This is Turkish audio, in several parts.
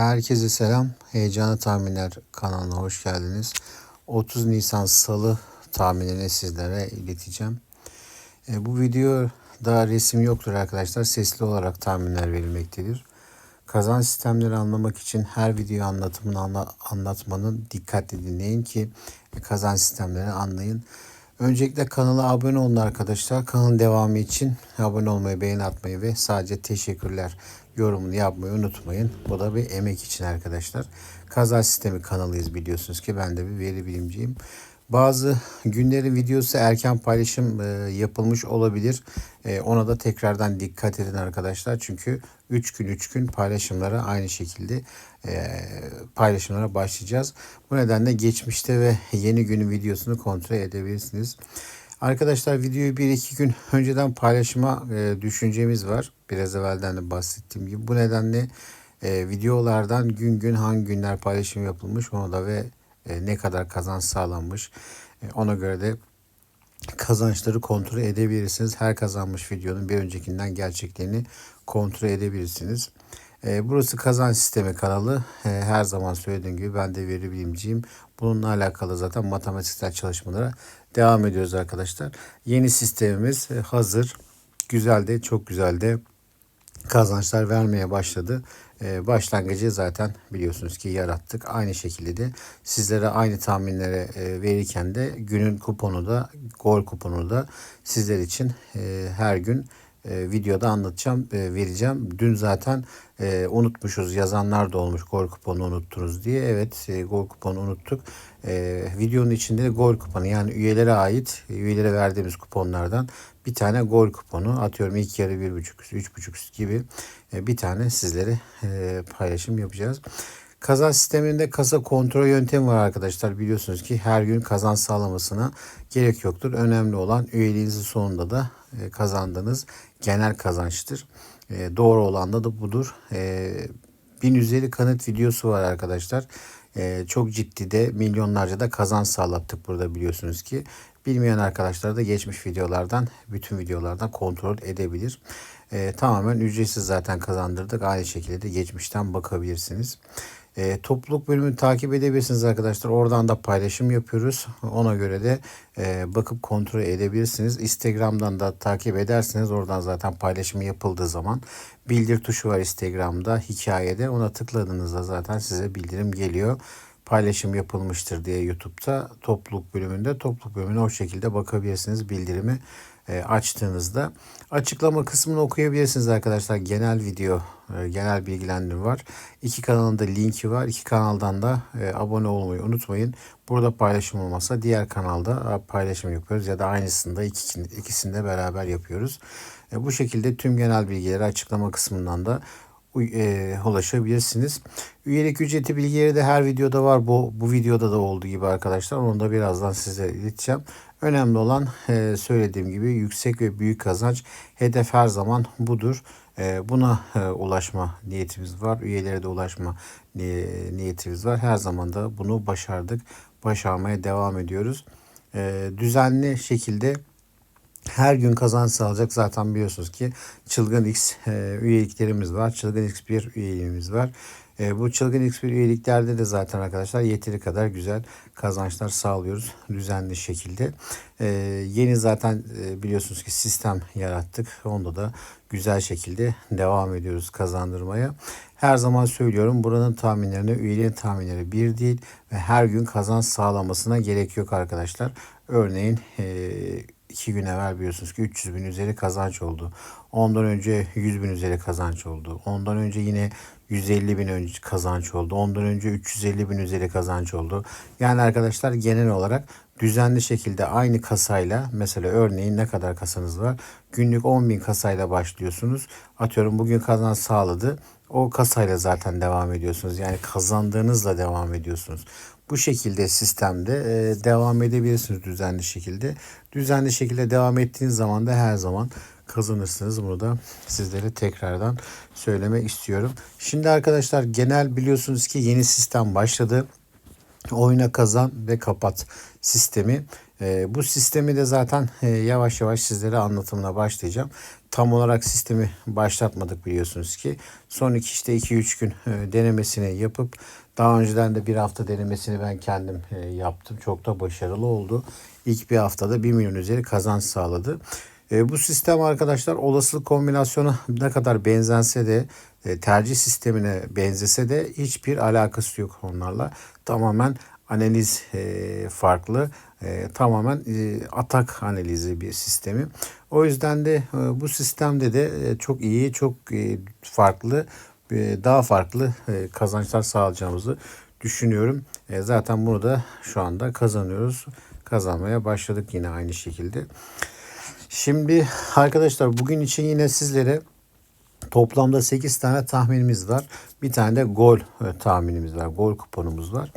Herkese selam. Heyecanlı Tahminler kanalına hoş geldiniz. 30 Nisan Salı tahminini sizlere ileteceğim. E, bu videoda resim yoktur arkadaşlar. Sesli olarak tahminler verilmektedir. Kazan sistemleri anlamak için her video anlatımını anla, anlatmanın dikkatli dinleyin ki kazan sistemlerini anlayın. Öncelikle kanala abone olun arkadaşlar. Kanalın devamı için abone olmayı, beğeni atmayı ve sadece teşekkürler yorumunu yapmayı unutmayın. Bu da bir emek için arkadaşlar. Kaza sistemi kanalıyız biliyorsunuz ki ben de bir veri bilimciyim. Bazı günlerin videosu erken paylaşım e, yapılmış olabilir. E, ona da tekrardan dikkat edin arkadaşlar. Çünkü 3 gün 3 gün paylaşımlara aynı şekilde e, paylaşımlara başlayacağız. Bu nedenle geçmişte ve yeni günün videosunu kontrol edebilirsiniz. Arkadaşlar videoyu 1-2 gün önceden paylaşıma e, düşüncemiz var. Biraz evvelden de bahsettiğim gibi. Bu nedenle videolardan gün gün hangi günler paylaşım yapılmış onu da ve ne kadar kazanç sağlanmış e, ona göre de kazançları kontrol edebilirsiniz. Her kazanmış videonun bir öncekinden gerçekliğini kontrol edebilirsiniz. E, burası kazanç sistemi kanalı. E, her zaman söylediğim gibi ben de veri bilimciyim. Bununla alakalı zaten matematiksel çalışmalara devam ediyoruz arkadaşlar. Yeni sistemimiz e, hazır. Güzel de çok güzel de kazançlar vermeye başladı. Ee, başlangıcı zaten biliyorsunuz ki yarattık. Aynı şekilde de sizlere aynı tahminlere e, verirken de günün kuponu da gol kuponu da sizler için e, her gün e, videoda anlatacağım, vereceğim. Dün zaten e, unutmuşuz, yazanlar da olmuş gol kuponu unuttunuz diye. Evet, e, gol kuponu unuttuk. E, videonun içinde de gol kuponu yani üyelere ait, üyelere verdiğimiz kuponlardan bir tane gol kuponu atıyorum ilk yarı bir buçuk üst, üç buçuk üst gibi e, bir tane sizlere e, paylaşım yapacağız. Kazan sisteminde kasa kontrol yöntemi var arkadaşlar. Biliyorsunuz ki her gün kazan sağlamasına gerek yoktur. Önemli olan üyeliğinizin sonunda da e, kazandığınız genel kazançtır. E, doğru olan da, da budur. E, bin üzeri kanıt videosu var arkadaşlar. E, çok ciddi de milyonlarca da kazanç sağlattık burada biliyorsunuz ki. Bilmeyen arkadaşlar da geçmiş videolardan, bütün videolardan kontrol edebilir. E, tamamen ücretsiz zaten kazandırdık. Aynı şekilde de geçmişten bakabilirsiniz. E, topluluk bölümünü takip edebilirsiniz arkadaşlar. Oradan da paylaşım yapıyoruz. Ona göre de e, bakıp kontrol edebilirsiniz. Instagram'dan da takip ederseniz oradan zaten paylaşım yapıldığı zaman bildir tuşu var Instagram'da hikayede. Ona tıkladığınızda zaten size bildirim geliyor paylaşım yapılmıştır diye YouTube'da topluluk bölümünde topluluk bölümüne o şekilde bakabilirsiniz bildirimi e, açtığınızda. Açıklama kısmını okuyabilirsiniz arkadaşlar. Genel video, e, genel bilgilendirme var. İki kanalın linki var. İki kanaldan da e, abone olmayı unutmayın. Burada paylaşım olmasa diğer kanalda paylaşım yapıyoruz ya da aynısında iki, ikisinde beraber yapıyoruz. Bu şekilde tüm genel bilgileri açıklama kısmından da e, ulaşabilirsiniz. Üyelik ücreti bilgileri de her videoda var. Bu, bu videoda da olduğu gibi arkadaşlar. Onu da birazdan size ileteceğim. Önemli olan e, söylediğim gibi yüksek ve büyük kazanç. Hedef her zaman budur. E, buna e, ulaşma niyetimiz var. Üyelere de ulaşma ni niyetimiz var. Her zaman da bunu başardık. Başarmaya devam ediyoruz. E, düzenli şekilde her gün kazanç sağlayacak zaten biliyorsunuz ki Çılgın X e, üyeliklerimiz var. Çılgın X1 üyeliğimiz var. E, bu Çılgın X1 üyeliklerde de zaten arkadaşlar yeteri kadar güzel kazançlar sağlıyoruz düzenli şekilde. E, yeni zaten biliyorsunuz ki sistem yarattık. Onda da güzel şekilde devam ediyoruz kazandırmaya. Her zaman söylüyorum buranın tahminlerine üyeliğin tahminleri bir değil ve her gün kazanç sağlamasına gerek yok arkadaşlar. Örneğin e, iki gün evvel biliyorsunuz ki 300 bin üzeri kazanç oldu. Ondan önce 100 bin üzeri kazanç oldu. Ondan önce yine 150 bin önce kazanç oldu. Ondan önce 350 bin üzeri kazanç oldu. Yani arkadaşlar genel olarak düzenli şekilde aynı kasayla mesela örneğin ne kadar kasanız var? Günlük 10 bin kasayla başlıyorsunuz. Atıyorum bugün kazanç sağladı. O kasayla zaten devam ediyorsunuz. Yani kazandığınızla devam ediyorsunuz. Bu şekilde sistemde e, devam edebilirsiniz düzenli şekilde. Düzenli şekilde devam ettiğiniz zaman da her zaman kazanırsınız. Bunu da sizlere tekrardan söylemek istiyorum. Şimdi arkadaşlar genel biliyorsunuz ki yeni sistem başladı. Oyna kazan ve kapat sistemi. E, bu sistemi de zaten e, yavaş yavaş sizlere anlatımına başlayacağım. Tam olarak sistemi başlatmadık biliyorsunuz ki. Son iki işte 2-3 gün e, denemesini yapıp daha önceden de bir hafta denemesini ben kendim e, yaptım. Çok da başarılı oldu. İlk bir haftada 1 milyon üzeri kazanç sağladı. E, bu sistem arkadaşlar olasılık kombinasyonu ne kadar benzense de e, tercih sistemine benzese de hiçbir alakası yok onlarla. Tamamen analiz e, farklı. E, tamamen e, atak analizi bir sistemi. O yüzden de e, bu sistemde de e, çok iyi, çok e, farklı, e, daha farklı e, kazançlar sağlayacağımızı düşünüyorum. E, zaten bunu da şu anda kazanıyoruz. Kazanmaya başladık yine aynı şekilde. Şimdi arkadaşlar bugün için yine sizlere toplamda 8 tane tahminimiz var. Bir tane de gol e, tahminimiz var. Gol kuponumuz var.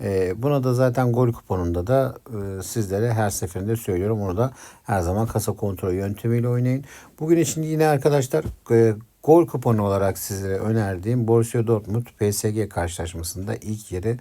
E, buna da zaten gol kuponunda da e, sizlere her seferinde söylüyorum. Onu da her zaman kasa kontrol yöntemiyle oynayın. Bugün için yine arkadaşlar gol kuponu olarak sizlere önerdiğim Borussia Dortmund PSG karşılaşmasında ilk yeri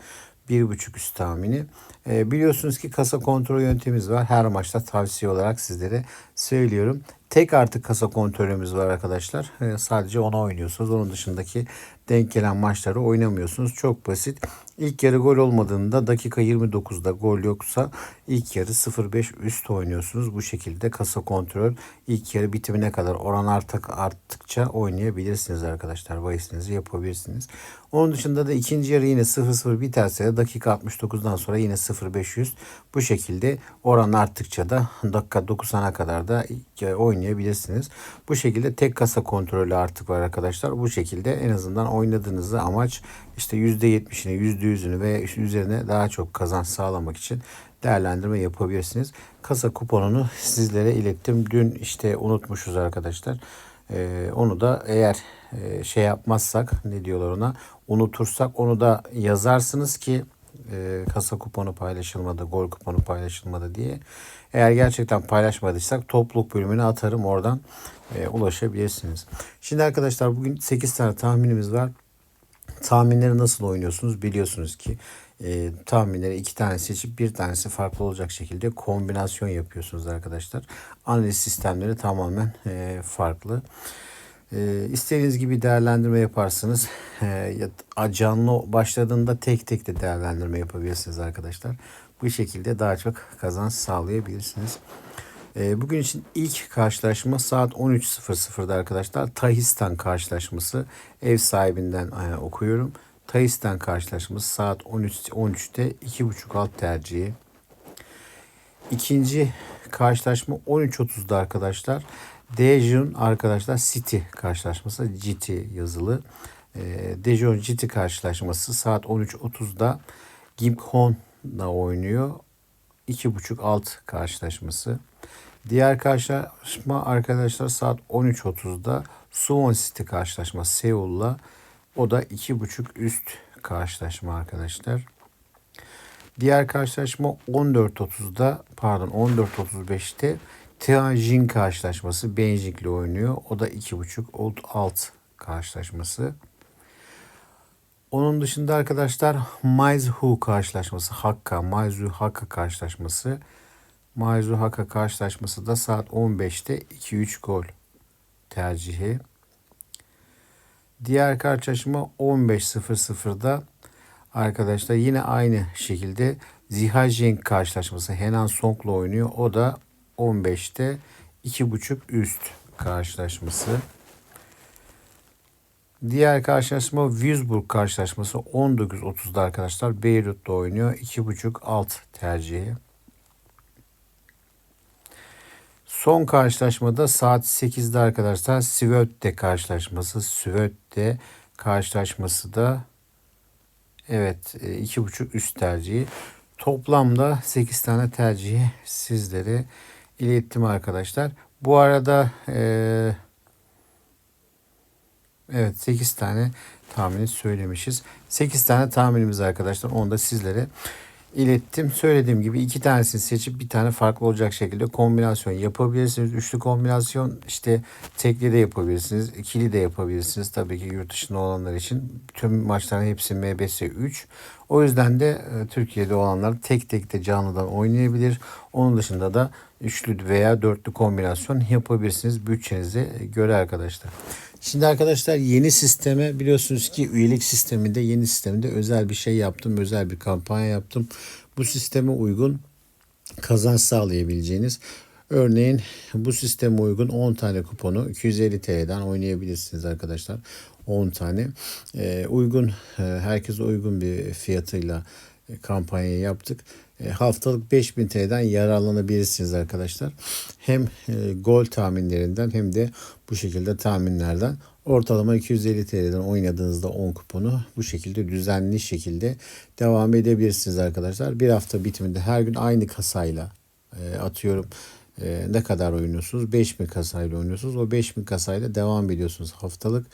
bir buçuk üst tahmini. E, biliyorsunuz ki kasa kontrol yöntemimiz var. Her maçta tavsiye olarak sizlere söylüyorum. Tek artık kasa kontrolümüz var arkadaşlar. E, sadece ona oynuyorsunuz. Onun dışındaki denk gelen maçları oynamıyorsunuz. Çok basit. İlk yarı gol olmadığında dakika 29'da gol yoksa ilk yarı 0-5 üst oynuyorsunuz. Bu şekilde kasa kontrol ilk yarı bitimine kadar oran artık arttıkça oynayabilirsiniz arkadaşlar. Bahisinizi yapabilirsiniz. Onun dışında da ikinci yarı yine 0-0 biterse de dakika 69'dan sonra yine 0-5 üst. Bu şekilde oran arttıkça da dakika 90'a kadar da oynayabilirsiniz. Bu şekilde tek kasa kontrolü artık var arkadaşlar. Bu şekilde en azından oynadığınızda amaç işte %70'ini, %100'ünü ve üzerine daha çok kazanç sağlamak için değerlendirme yapabilirsiniz. Kasa kuponunu sizlere ilettim. Dün işte unutmuşuz arkadaşlar. Ee, onu da eğer e, şey yapmazsak ne diyorlar ona unutursak onu da yazarsınız ki e, kasa kuponu paylaşılmadı, gol kuponu paylaşılmadı diye. Eğer gerçekten paylaşmadıysak topluluk bölümüne atarım oradan e, ulaşabilirsiniz. Şimdi arkadaşlar bugün 8 tane tahminimiz var. Tahminleri nasıl oynuyorsunuz biliyorsunuz ki e, tahminleri iki tane seçip bir tanesi farklı olacak şekilde kombinasyon yapıyorsunuz arkadaşlar. Analiz sistemleri tamamen e, farklı. E, istediğiniz gibi değerlendirme yaparsınız. E, canlı başladığında tek tek de değerlendirme yapabilirsiniz arkadaşlar. Bu şekilde daha çok kazanç sağlayabilirsiniz. E, bugün için ilk karşılaşma saat 13.00'da arkadaşlar. Tahistan karşılaşması ev sahibinden e, okuyorum. Tahistan karşılaşması saat 13 13'te 2.5 alt tercihi. İkinci karşılaşma 13.30'da arkadaşlar. Daejeon arkadaşlar City karşılaşması GT yazılı. E, Daejeon GT karşılaşması saat 13.30'da Gimkhon'la oynuyor. 2.5 alt karşılaşması. Diğer karşılaşma arkadaşlar saat 13.30'da Suwon City karşılaşması Seul'la. O da 2.5 üst karşılaşma arkadaşlar. Diğer karşılaşma 14.30'da pardon 14.35'te Tianjin karşılaşması Beijing ile oynuyor. O da 2.5 old alt karşılaşması. Onun dışında arkadaşlar Maizu karşılaşması Hakka, Maizu Hakka karşılaşması. Maizu Hakka karşılaşması da saat 15'te 2-3 gol tercihi. Diğer karşılaşma 15.00'da arkadaşlar yine aynı şekilde Zihajin karşılaşması Henan Song'la oynuyor. O da 15'te 2.5 üst karşılaşması. Diğer karşılaşma Würzburg karşılaşması 19.30'da arkadaşlar Beyrut'ta oynuyor. 2.5 alt tercihi. Son karşılaşmada saat 8'de arkadaşlar Svötte karşılaşması. Svötte karşılaşması da evet 2.5 e, üst tercihi. Toplamda 8 tane tercihi sizlere ilettim arkadaşlar. Bu arada e, evet 8 tane tahmini söylemişiz. 8 tane tahminimiz arkadaşlar. Onu da sizlere ilettim. Söylediğim gibi iki tanesini seçip bir tane farklı olacak şekilde kombinasyon yapabilirsiniz. Üçlü kombinasyon işte tekli de yapabilirsiniz. ikili de yapabilirsiniz. Tabii ki yurt dışında olanlar için tüm maçların hepsi MBS 3. O yüzden de e, Türkiye'de olanlar tek tek de canlıdan oynayabilir. Onun dışında da üçlü veya dörtlü kombinasyon yapabilirsiniz bütçenize göre arkadaşlar. Şimdi arkadaşlar yeni sisteme biliyorsunuz ki üyelik sisteminde yeni sisteminde özel bir şey yaptım. Özel bir kampanya yaptım. Bu sisteme uygun kazanç sağlayabileceğiniz Örneğin bu sisteme uygun 10 tane kuponu 250 TL'den oynayabilirsiniz arkadaşlar. 10 tane. Ee, uygun, e, herkese uygun bir fiyatıyla kampanyayı yaptık. E, haftalık 5000 TL'den yararlanabilirsiniz arkadaşlar. Hem e, gol tahminlerinden hem de bu şekilde tahminlerden ortalama 250 TL'den oynadığınızda 10 kuponu bu şekilde düzenli şekilde devam edebilirsiniz arkadaşlar. Bir hafta bitiminde her gün aynı kasayla atıyorum ne kadar oynuyorsunuz? 5000 kasayla oynuyorsunuz. O 5000 kasayla devam ediyorsunuz haftalık.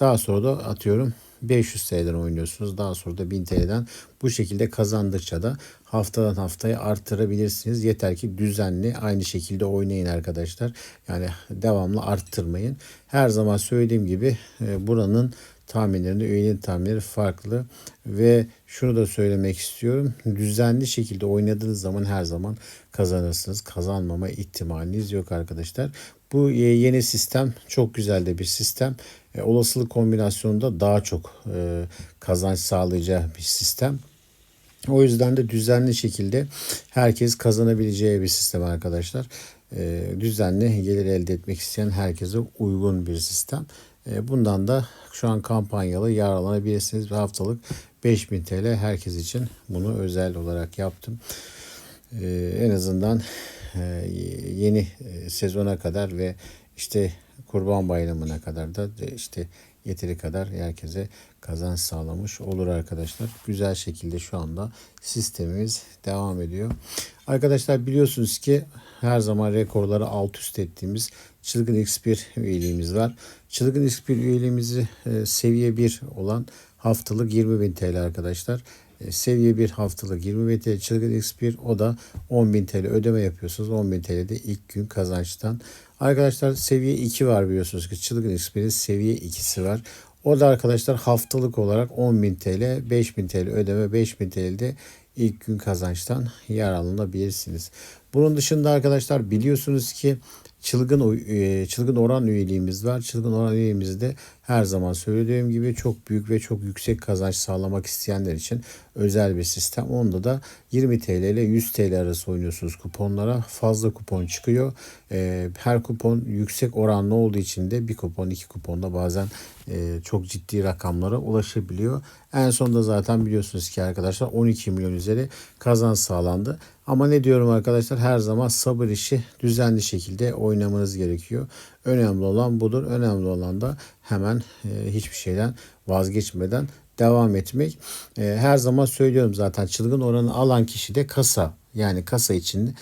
Daha sonra da atıyorum 500 TL'den oynuyorsunuz. Daha sonra da 1000 TL'den bu şekilde kazandıkça da haftadan haftaya arttırabilirsiniz. Yeter ki düzenli aynı şekilde oynayın arkadaşlar. Yani devamlı arttırmayın. Her zaman söylediğim gibi e, buranın tahminlerinde üyeliğin tahminleri farklı ve şunu da söylemek istiyorum. Düzenli şekilde oynadığınız zaman her zaman kazanırsınız. Kazanmama ihtimaliniz yok arkadaşlar. Bu yeni sistem çok güzel de bir sistem. E, olasılık kombinasyonunda daha çok e, kazanç sağlayacağı bir sistem. O yüzden de düzenli şekilde herkes kazanabileceği bir sistem arkadaşlar. E, düzenli gelir elde etmek isteyen herkese uygun bir sistem. E, bundan da şu an kampanyalı yararlanabilirsiniz. Haftalık 5000 TL herkes için bunu özel olarak yaptım. E, en azından e, yeni e, sezona kadar ve işte Kurban Bayramı'na kadar da işte yeteri kadar herkese kazanç sağlamış olur arkadaşlar. Güzel şekilde şu anda sistemimiz devam ediyor. Arkadaşlar biliyorsunuz ki her zaman rekorları alt üst ettiğimiz Çılgın X1 üyeliğimiz var. Çılgın X1 üyeliğimizi e, seviye 1 olan haftalık 20.000 TL arkadaşlar. E, seviye 1 haftalık 20 bin TL çılgın X1 o da 10 bin TL ödeme yapıyorsunuz. 10 bin TL de ilk gün kazançtan. Arkadaşlar seviye 2 var biliyorsunuz ki çılgın X1'in seviye 2'si var. O da arkadaşlar haftalık olarak 10 bin TL 5 bin TL ödeme 5 bin TL'de ilk gün kazançtan yararlanabilirsiniz. Bunun dışında arkadaşlar biliyorsunuz ki çılgın e, çılgın oran üyeliğimiz var. Çılgın oran üyeliğimizde her zaman söylediğim gibi çok büyük ve çok yüksek kazanç sağlamak isteyenler için özel bir sistem. Onda da 20 TL ile 100 TL arası oynuyorsunuz kuponlara. Fazla kupon çıkıyor. E, her kupon yüksek oranlı olduğu için de bir kupon iki kuponda bazen e, çok ciddi rakamlara ulaşabiliyor. En sonunda zaten biliyorsunuz ki arkadaşlar 12 milyon üzeri kazanç sağlandı. Ama ne diyorum arkadaşlar her zaman sabır işi düzenli şekilde oynamanız gerekiyor. Önemli olan budur. Önemli olan da hemen e, hiçbir şeyden vazgeçmeden devam etmek. E, her zaman söylüyorum zaten çılgın oranı alan kişi de kasa yani kasa için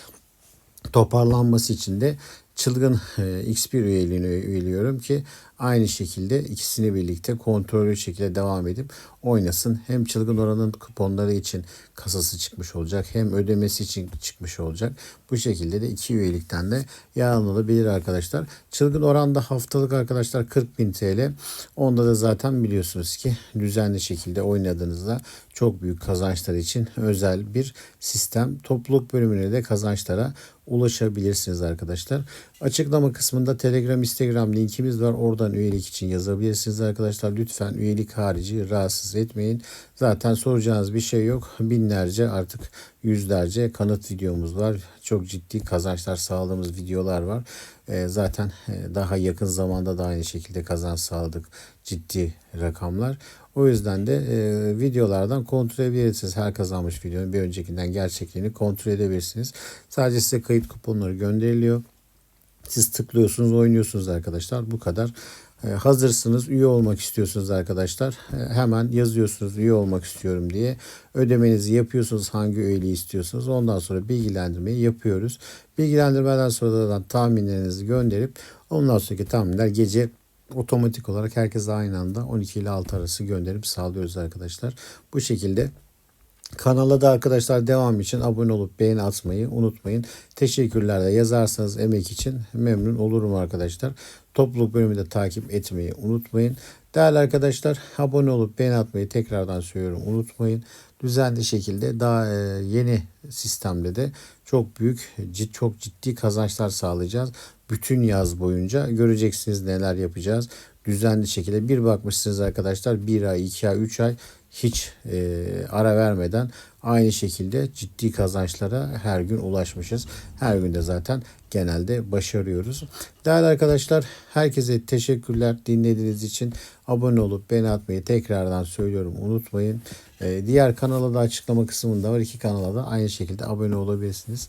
toparlanması için de çılgın e, X1 üyeliğini üyeliyorum ki aynı şekilde ikisini birlikte kontrollü şekilde devam edip oynasın. Hem çılgın oranın kuponları için kasası çıkmış olacak hem ödemesi için çıkmış olacak. Bu şekilde de iki üyelikten de yararlanabilir arkadaşlar. Çılgın oranda haftalık arkadaşlar 40 bin TL. Onda da zaten biliyorsunuz ki düzenli şekilde oynadığınızda çok büyük kazançlar için özel bir sistem. Topluluk bölümüne de kazançlara ulaşabilirsiniz arkadaşlar. Açıklama kısmında Telegram, Instagram linkimiz var. Oradan üyelik için yazabilirsiniz arkadaşlar. Lütfen üyelik harici rahatsız etmeyin. Zaten soracağınız bir şey yok. Binlerce artık yüzlerce kanıt videomuz var. Çok ciddi kazançlar sağladığımız videolar var. E, zaten e, daha yakın zamanda da aynı şekilde kazanç sağladık. Ciddi rakamlar. O yüzden de e, videolardan kontrol edebilirsiniz. Her kazanmış videonun bir öncekinden gerçekliğini kontrol edebilirsiniz. Sadece size kayıt kuponları gönderiliyor. Siz tıklıyorsunuz, oynuyorsunuz arkadaşlar. Bu kadar. E, hazırsınız, üye olmak istiyorsunuz arkadaşlar. E, hemen yazıyorsunuz üye olmak istiyorum diye. Ödemenizi yapıyorsunuz hangi üyeliği istiyorsunuz. Ondan sonra bilgilendirmeyi yapıyoruz. Bilgilendirmeden sonra da tahminlerinizi gönderip ondan sonraki tahminler gece otomatik olarak herkese aynı anda 12 ile 6 arası gönderip sağlıyoruz arkadaşlar. Bu şekilde Kanala da arkadaşlar devam için abone olup beğeni atmayı unutmayın. Teşekkürler de yazarsanız emek için memnun olurum arkadaşlar. Topluluk bölümü de takip etmeyi unutmayın. Değerli arkadaşlar abone olup beğeni atmayı tekrardan söylüyorum unutmayın. Düzenli şekilde daha e, yeni sistemde de çok büyük çok ciddi kazançlar sağlayacağız. Bütün yaz boyunca göreceksiniz neler yapacağız. Düzenli şekilde bir bakmışsınız arkadaşlar bir ay, iki ay, üç ay hiç e, ara vermeden aynı şekilde ciddi kazançlara her gün ulaşmışız. Her gün de zaten genelde başarıyoruz. Değerli arkadaşlar herkese teşekkürler dinlediğiniz için. Abone olup beğeni atmayı tekrardan söylüyorum unutmayın. E, diğer kanala da açıklama kısmında var. iki kanala da aynı şekilde abone olabilirsiniz.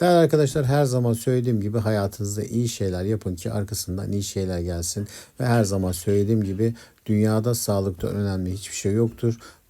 Değerli arkadaşlar her zaman söylediğim gibi hayatınızda iyi şeyler yapın ki arkasından iyi şeyler gelsin. Ve her zaman söylediğim gibi dünyada sağlıkta önemli hiçbir şey yoktur.